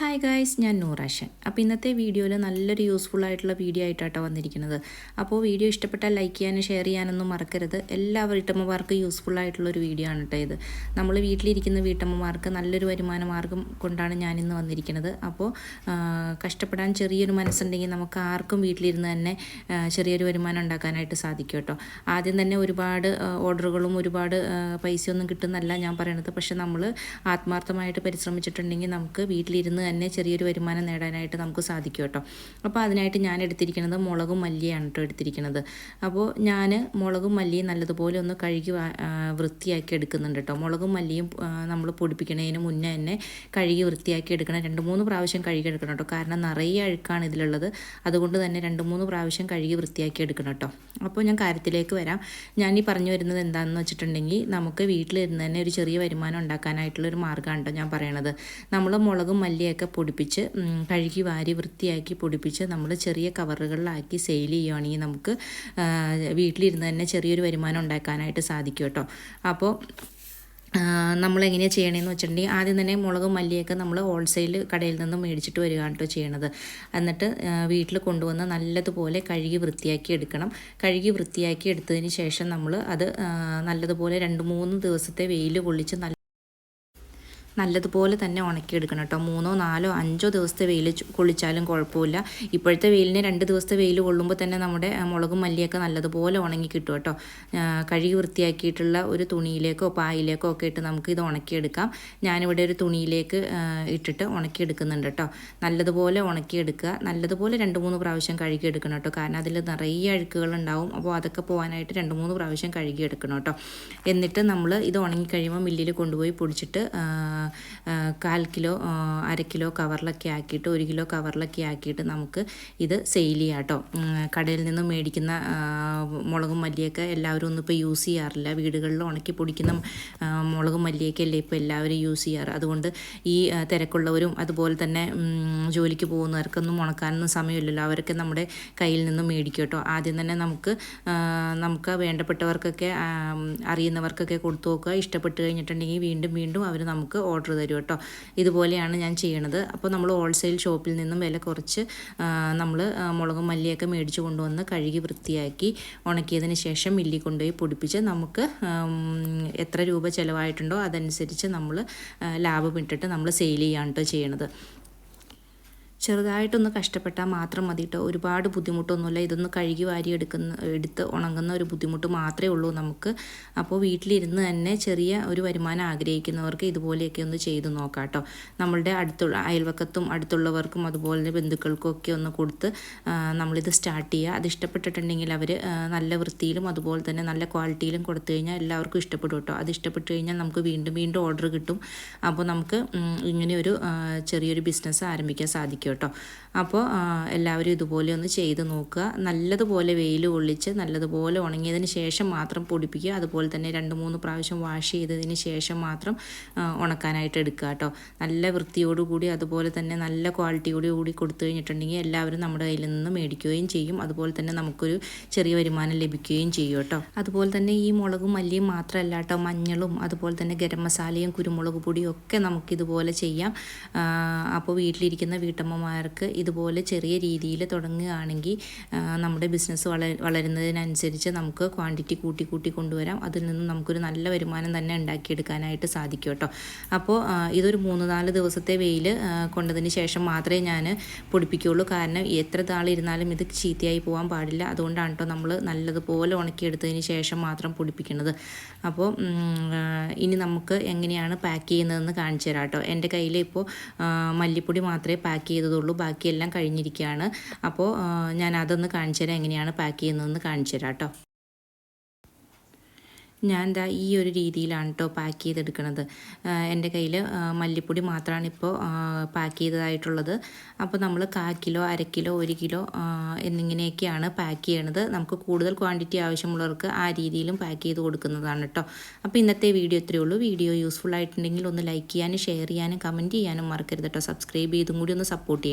Hi guys ഞാൻ നൂറാഷൻ അപ്പോൾ ഇന്നത്തെ വീഡിയോയിൽ നല്ലൊരു യൂസ്ഫുൾ ആയിട്ടുള്ള വീഡിയോ ആയിട്ടാണ് വന്നിരിക്കുന്നത്. അപ്പോൾ വീഡിയോ ഇഷ്ടപ്പെട്ടാൽ ലൈക്ക് ചെയ്യാനും ഷെയർ ചെയ്യാനൊന്നും മറക്കരുത്. എല്ലാ വീട്ടമ്മമാർക്കും യൂസ്ഫുൾ ആയിട്ടുള്ള ഒരു വീഡിയോ ആണ് കേട്ടോ ഇത്. നമ്മൾ വീട്ടിലിരിക്കുന്ന വീട്ടമ്മമാർക്ക് നല്ലൊരു വരുമാന മാർഗം കൊണ്ടാണ് ഞാനിന്ന് വന്നിരിക്കുന്നത്. അപ്പോൾ കഷ്ടപ്പെടാൻ ചെറിയൊരു മനസ്സുണ്ടെങ്കിൽ നമുക്ക് ആർക്കും വീട്ടിലിരുന്ന് തന്നെ ചെറിയൊരു വരുമാനം ഉണ്ടാക്കാനായിട്ട് സാധിക്കും കേട്ടോ ആദ്യം തന്നെ ഒരുപാട് ഓർഡറുകളും ഒരുപാട് പൈസയൊന്നും കിട്ടുന്നല്ല ഞാൻ പറയണത്. പക്ഷേ നമ്മൾ ആത്മാർത്ഥമായിട്ട് പരിശ്രമിച്ചിട്ടുണ്ടെങ്കിൽ നമുക്ക് വീട്ടിലിരുന്ന് തന്നെ ചെറിയൊരു വരുമാനം നേടാനായിട്ട് നമുക്ക് സാധിക്കും കേട്ടോ. അപ്പോൾ അതിനായിട്ട് ഞാൻ എടുത്തിരിക്കുന്നത് മുളകും മല്ലിയാണ് കേട്ടോ എടുത്തിരിക്കുന്നത്. അപ്പോൾ ഞാൻ മുളകും മല്ലിയും നല്ലതുപോലെ ഒന്ന് കഴുകി വൃത്തിയാക്കി എടുക്കുന്നുണ്ട് കേട്ടോ. മുളകും മല്ലിയും നമ്മൾ പൊടിപ്പിക്കുന്നതിന് മുന്നേ തന്നെ കഴുകി വൃത്തിയാക്കി എടുക്കണം. രണ്ട് മൂന്ന് പ്രാവശ്യം കഴുകി എടുക്കണം കേട്ടോ. കാരണം നിറയെ അഴുക്കാണ് ഇതിലുള്ളത്. അതുകൊണ്ട് തന്നെ രണ്ട് മൂന്ന് പ്രാവശ്യം കഴുകി വൃത്തിയാക്കി എടുക്കണം കേട്ടോ. അപ്പോൾ ഞാൻ കാര്യത്തിലേക്ക് വരാം. ഞാൻ ഈ പറഞ്ഞു വരുന്നത് എന്താണെന്ന് വെച്ചിട്ടുണ്ടെങ്കിൽ നമുക്ക് വീട്ടിലിരുന്ന് തന്നെ ഒരു ചെറിയ വരുമാനം ഉണ്ടാക്കാനായിട്ടുള്ള ഒരു മാർഗമാണ് കേട്ടോ ഞാൻ പറയണത്. നമ്മൾ മുളകും മല്ലിയും ഇലയൊക്കെ പൊടിപ്പിച്ച് കഴുകി വാരി വൃത്തിയാക്കി പൊടിപ്പിച്ച് നമ്മൾ ചെറിയ കവറുകളിലാക്കി സെയിൽ ചെയ്യുകയാണെങ്കിൽ നമുക്ക് വീട്ടിലിരുന്ന് തന്നെ ചെറിയൊരു വരുമാനം ഉണ്ടാക്കാനായിട്ട് സാധിക്കും കേട്ടോ. അപ്പോൾ നമ്മൾ എങ്ങനെയാണ് ചെയ്യണമെന്ന് വെച്ചിട്ടുണ്ടെങ്കിൽ ആദ്യം തന്നെ മുളകും മല്ലിയൊക്കെ നമ്മൾ ഹോൾസെയിൽ കടയിൽ നിന്ന് മേടിച്ചിട്ട് വരികയാണ് കേട്ടോ ചെയ്യണത്. എന്നിട്ട് വീട്ടിൽ കൊണ്ടുവന്ന് നല്ലതുപോലെ കഴുകി വൃത്തിയാക്കി എടുക്കണം. കഴുകി വൃത്തിയാക്കി എടുത്തതിന് ശേഷം നമ്മൾ അത് നല്ലതുപോലെ രണ്ട് മൂന്ന് ദിവസത്തെ വെയിൽ കൊള്ളിച്ച് നല്ല നല്ലതുപോലെ തന്നെ ഉണക്കിയെടുക്കണം കേട്ടോ. മൂന്നോ നാലോ അഞ്ചോ ദിവസത്തെ വെയിൽ കൊള്ളിച്ചാലും കുഴപ്പമില്ല. ഇപ്പോഴത്തെ വെയിലിന് രണ്ട് ദിവസത്തെ വെയിൽ കൊള്ളുമ്പോൾ തന്നെ നമ്മുടെ മുളകും മല്ലിയൊക്കെ നല്ലതുപോലെ ഉണങ്ങി കിട്ടും കേട്ടോ. കഴുകി വൃത്തിയാക്കിയിട്ടുള്ള ഒരു തുണിയിലേക്കോ പായിലേക്കോ ഒക്കെ ഇട്ട് നമുക്ക് ഇത് ഉണക്കിയെടുക്കാം. ഞാനിവിടെ ഒരു തുണിയിലേക്ക് ഇട്ടിട്ട് ഉണക്കിയെടുക്കുന്നുണ്ട് കേട്ടോ. നല്ലതുപോലെ ഉണക്കിയെടുക്കുക. നല്ലതുപോലെ രണ്ട് മൂന്ന് പ്രാവശ്യം കഴുകിയെടുക്കണം കേട്ടോ. കാരണം അതിൽ നിറയെ അഴുക്കുകൾ ഉണ്ടാവും അപ്പോൾ അതൊക്കെ പോകാനായിട്ട് രണ്ട് മൂന്ന് പ്രാവശ്യം കഴുകിയെടുക്കണം കേട്ടോ. എന്നിട്ട് നമ്മൾ ഇത് ഉണങ്ങി കഴിയുമ്പോൾ മില്ലിൽ കൊണ്ടുപോയി പൊടിച്ചിട്ട് കാൽ കിലോ അര കിലോ കവറിലൊക്കെ ആക്കിയിട്ട് ഒരു കിലോ കവറിലൊക്കെ ആക്കിയിട്ട് നമുക്ക് ഇത് സെയിൽ ചെയ്യാം കേട്ടോ. കടയിൽ നിന്ന് മേടിക്കുന്ന മുളകും മല്ലിയൊക്കെ എല്ലാവരും ഒന്നും ഇപ്പോൾ യൂസ് ചെയ്യാറില്ല. വീടുകളിൽ ഉണക്കി പൊടിക്കുന്ന മുളകും മല്ലിയൊക്കെ അല്ലേ ഇപ്പോൾ എല്ലാവരും യൂസ് ചെയ്യാറ്. അതുകൊണ്ട് ഈ തിരക്കുള്ളവരും അതുപോലെ തന്നെ ജോലിക്ക് പോകുന്നവർക്കൊന്നും ഉണക്കാനൊന്നും സമയമില്ലല്ലോ. അവരൊക്കെ നമ്മുടെ കയ്യിൽ നിന്ന് മേടിക്കും കേട്ടോ. ആദ്യം തന്നെ നമുക്ക് നമുക്ക് വേണ്ടപ്പെട്ടവർക്കൊക്കെ അറിയുന്നവർക്കൊക്കെ കൊടുത്തു നോക്കുക. ഇഷ്ടപ്പെട്ട് കഴിഞ്ഞിട്ടുണ്ടെങ്കിൽ വീണ്ടും വീണ്ടും അവർ നമുക്ക് ഓർഡർ തരും കേട്ടോ. ഇതുപോലെയാണ് ഞാൻ ചെയ്യണത്. അപ്പോൾ നമ്മൾ ഹോൾസെയിൽ ഷോപ്പിൽ നിന്നും വില കുറച്ച് നമ്മൾ മുളകും മല്ലിയൊക്കെ മേടിച്ച് കൊണ്ടുവന്ന് കഴുകി വൃത്തിയാക്കി ഉണക്കിയതിന് ശേഷം മില്ലി കൊണ്ടുപോയി പൊടിപ്പിച്ച് നമുക്ക് എത്ര രൂപ ചിലവായിട്ടുണ്ടോ അതനുസരിച്ച് നമ്മൾ ലാഭം ഇട്ടിട്ട് നമ്മൾ സെയിൽ ചെയ്യാൻ കേട്ടോ ചെയ്യണത്. ചെറുതായിട്ടൊന്ന് കഷ്ടപ്പെട്ടാൽ മാത്രം മതി കേട്ടോ ഒരുപാട് ബുദ്ധിമുട്ടൊന്നുമില്ല. ഇതൊന്ന് കഴുകി വാരി എടുക്കുന്ന എടുത്ത് ഉണങ്ങുന്ന ഒരു ബുദ്ധിമുട്ട് മാത്രമേ ഉള്ളൂ നമുക്ക്. അപ്പോൾ വീട്ടിലിരുന്ന് തന്നെ ചെറിയ ഒരു വരുമാനം ആഗ്രഹിക്കുന്നവർക്ക് ഇതുപോലെയൊക്കെ ഒന്ന് ചെയ്ത് നോക്കാം കേട്ടോ നമ്മളുടെ അടുത്തുള്ള അയൽവക്കത്തും അടുത്തുള്ളവർക്കും അതുപോലെ ബന്ധുക്കൾക്കും ഒക്കെ ഒന്ന് കൊടുത്ത് നമ്മളിത് സ്റ്റാർട്ട് ചെയ്യുക. അത് ഇഷ്ടപ്പെട്ടിട്ടുണ്ടെങ്കിൽ അവർ നല്ല വൃത്തിയിലും അതുപോലെ തന്നെ നല്ല ക്വാളിറ്റിയിലും കൊടുത്തു കഴിഞ്ഞാൽ എല്ലാവർക്കും ഇഷ്ടപ്പെടും കേട്ടോ അത് ഇഷ്ടപ്പെട്ടു കഴിഞ്ഞാൽ നമുക്ക് വീണ്ടും വീണ്ടും ഓർഡർ കിട്ടും. അപ്പോൾ നമുക്ക് ഇങ്ങനെ ഒരു ചെറിയൊരു ബിസിനസ് ആരംഭിക്കാൻ സാധിക്കും കേട്ടോ. അപ്പോൾ എല്ലാവരും ഇതുപോലെ ഒന്ന് ചെയ്ത് നോക്കുക. നല്ലതുപോലെ വെയിൽ കൊള്ളിച്ച് നല്ലതുപോലെ ഉണങ്ങിയതിന് ശേഷം മാത്രം പൊടിപ്പിക്കുക. അതുപോലെ തന്നെ രണ്ട് മൂന്ന് പ്രാവശ്യം വാഷ് ചെയ്തതിന് ശേഷം മാത്രം ഉണക്കാനായിട്ട് എടുക്കുക കേട്ടോ. നല്ല വൃത്തിയോടുകൂടി അതുപോലെ തന്നെ നല്ല ക്വാളിറ്റിയോട് കൂടി കൊടുത്തു കഴിഞ്ഞിട്ടുണ്ടെങ്കിൽ എല്ലാവരും നമ്മുടെ കയ്യിൽ നിന്ന് മേടിക്കുകയും ചെയ്യും. അതുപോലെ തന്നെ നമുക്കൊരു ചെറിയ വരുമാനം ലഭിക്കുകയും ചെയ്യും കേട്ടോ. അതുപോലെ തന്നെ ഈ മുളകും മല്ലിയും മാത്രമല്ല കേട്ടോ മഞ്ഞളും അതുപോലെ തന്നെ ഗരം മസാലയും കുരുമുളക് പൊടിയും ഒക്കെ നമുക്കിതുപോലെ ചെയ്യാം. അപ്പോൾ വീട്ടിലിരിക്കുന്ന വീട്ടമ്മ അമ്മമാർക്ക് ഇതുപോലെ ചെറിയ രീതിയിൽ തുടങ്ങുകയാണെങ്കിൽ നമ്മുടെ ബിസിനസ് വള വളരുന്നതിനനുസരിച്ച് നമുക്ക് ക്വാണ്ടിറ്റി കൂട്ടി കൂട്ടി കൊണ്ടുവരാം. അതിൽ നിന്ന് നമുക്കൊരു നല്ല വരുമാനം തന്നെ ഉണ്ടാക്കിയെടുക്കാനായിട്ട് സാധിക്കും കേട്ടോ. അപ്പോൾ ഇതൊരു മൂന്ന് നാല് ദിവസത്തെ വെയിൽ കൊണ്ടതിന് ശേഷം മാത്രമേ ഞാൻ പൊടിപ്പിക്കുകയുള്ളൂ. കാരണം എത്ര താളിരുന്നാലും ഇത് ചീത്തയായി പോകാൻ പാടില്ല. അതുകൊണ്ടാണ് കേട്ടോ നമ്മൾ നല്ലതുപോലെ ഉണക്കിയെടുത്തതിന് ശേഷം മാത്രം പൊടിപ്പിക്കുന്നത്. അപ്പോൾ ഇനി നമുക്ക് എങ്ങനെയാണ് പാക്ക് ചെയ്യുന്നതെന്ന് കാണിച്ചു തരാം കേട്ടോ. എന്റെ കയ്യിൽ ഇപ്പോൾ മല്ലിപ്പൊടി മാത്രമേ പാക്ക് ചെയ്ത് ചെയ്തതുള്ളൂ. ബാക്കിയെല്ലാം കഴിഞ്ഞിരിക്കുകയാണ് അപ്പോൾ ഞാൻ അതൊന്ന് കാണിച്ചു തരാം എങ്ങനെയാണ് പാക്ക് ചെയ്യുന്നതെന്ന് കാണിച്ചു തരാം കേട്ടോ. ഞാൻ എന്താ ഈ ഒരു രീതിയിലാണ് കേട്ടോ പാക്ക് ചെയ്തെടുക്കുന്നത് എന്റെ കയ്യിൽ മല്ലിപ്പൊടി മാത്രമാണ് ഇപ്പോൾ പാക്ക് ചെയ്തതായിട്ടുള്ളത്. അപ്പോൾ നമ്മൾ കാ കിലോ അര കിലോ ഒരു കിലോ എന്നിങ്ങനെയൊക്കെയാണ് പാക്ക് ചെയ്യണത്. നമുക്ക് കൂടുതൽ ക്വാണ്ടിറ്റി ആവശ്യമുള്ളവർക്ക് ആ രീതിയിലും പാക്ക് ചെയ്ത് കൊടുക്കുന്നതാണ് കേട്ടോ അപ്പോൾ ഇന്നത്തെ വീഡിയോ ഇത്രയേ ഉള്ളൂ. വീഡിയോ യൂസ്ഫുൾ ആയിട്ടുണ്ടെങ്കിൽ ഒന്ന് ലൈക്ക് ചെയ്യാനും ഷെയർ ചെയ്യാനും കമന്റ് ചെയ്യാനും മറക്കരുത് കേട്ടോ സബ്സ്ക്രൈബ് ചെയ്തും കൂടി ഒന്ന് സപ്പോർട്ട് ചെയ്യണം.